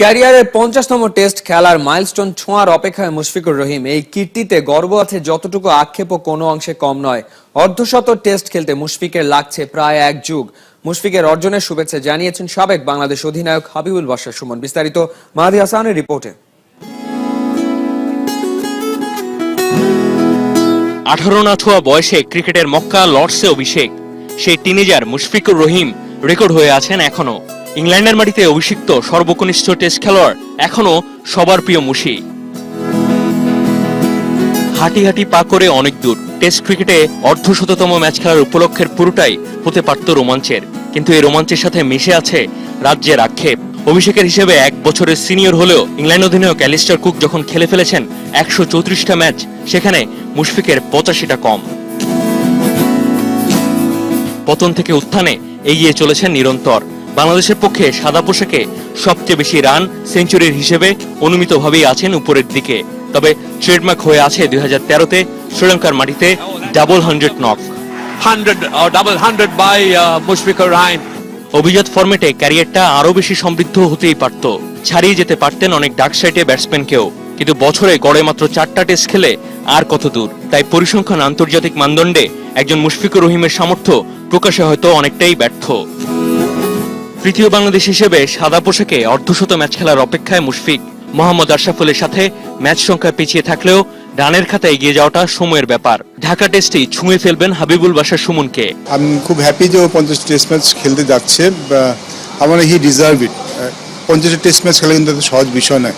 ক্যারিয়ারের পঞ্চাশতম টেস্ট খেলার মাইলস্টোন ছোঁয়ার অপেক্ষায় মুশফিকুর রহিম, এই কীর্তিতে গর্ব আছে যতটুকু আক্ষেপও কোনো অংশে কম নয়। অর্ধশত টেস্ট খেলতে মুশফিকের লাগছে প্রায় এক যুগ। মুশফিকের অর্জনের শুভেচ্ছা জানিয়েছেন সাবেক বাংলাদেশ অধিনায়ক হাবিবুল বাশার সুমন। বিস্তারিত মাহাদি হাসানের রিপোর্টে। আঠারো না ছোঁয়া বয়সে ক্রিকেটের মক্কা লর্ডসে অভিষেক। সেই টিনেজার মুশফিকুর রহিম রেকর্ড হয়ে আছেন এখনও ইংল্যান্ডের মাটিতে অভিষিক্ত সর্বকনিষ্ঠ টেস্ট খেলোয়াড় এখনও সবার প্রিয় মুশি। হাঁটি হাঁটি পা করে অনেক দূর। টেস্ট ক্রিকেটে অর্ধশততম ম্যাচ খেলার উপলক্ষের পুরোটাই হতে পারত রোমাঞ্চের। কিন্তু এই রোমাঞ্চের সাথে মিশে আছে রাজ্যের আক্ষেপ। অভিষেকের হিসেবে এক বছরের সিনিয়র হলেও ইংল্যান্ড অধিনায়ক অ্যালিস্টার কুক যখন খেলে ফেলেছেন একশো চৌত্রিশটা ম্যাচ, সেখানে মুশফিকের পঁচাশিটা কম। পতন থেকে উত্থানে এগিয়ে চলেছেন নিরন্তর। বাংলাদেশের পক্ষে সাদা পোশাকে সবচেয়ে বেশি রান সেঞ্চুরির হিসেবে অনুমিতভাবেই আছেন উপরের দিকে। তবে ট্রেডমার্ক হয়ে আছে দুই হাজার তেরোতে শ্রীলঙ্কার মাটিতে double hundred knock. 100 or double 100 by অভিজাত ফরম্যাটে ক্যারিয়ারটা আরও বেশি সমৃদ্ধ হতেই পারত। ছাড়িয়ে যেতে পারতেন অনেক ডার্ক সাইডে ব্যাটসম্যানকেও। কিন্তু বছরে গড়ে মাত্র চারটা টেস্ট খেলে আর কত দূর। তাই পরিসংখ্যান আন্তর্জাতিক মানদণ্ডে একজন মুশফিকুর রহিমের সামর্থ্য প্রকাশে হয়তো অনেকটাই ব্যর্থ। তৃতীয় বাংলাদেশ হিসেবে সাদা পোশাকে অর্ধশত ম্যাচ খেলার অপেক্ষায় মুশফিক। মোহাম্মদ আশরাফুলের সাথে ম্যাচ সংখ্যা পিছিয়ে থাকলেও রানের খাতায় এগিয়ে যাওয়াটা সময়ের ব্যাপার। ঢাকা টেস্টেই ছুঁয়ে ফেলবেন হাবিবুল বাশার সুমনকে। আমি খুব হ্যাপি যে ও পঞ্চাশ টেস্ট ম্যাচ খেলতে যাচ্ছে আমার হি ডিজার্ভ ইট পঞ্চাশটা টেস্ট ম্যাচ খেলা কিন্তু সহজ বিষয় নয়।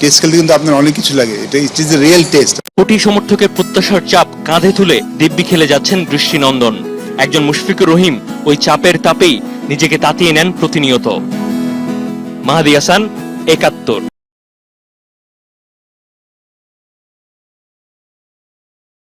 টেস্ট খেলতে কিন্তু আপনার অনেক কিছু লাগে। এটা ইট ইজ রিয়েল টেস্ট কোটি সমর্থকের প্রত্যাশার চাপ কাঁধে তুলে দিব্যি খেলে যাচ্ছেন দৃষ্টিনন্দন। একজন মুশফিকুর রহিম ওই চাপের তাপেই নিজেকে তাতিয়ে নেন প্রতিনিয়ত। মাহাদি হাসান একাত্তর।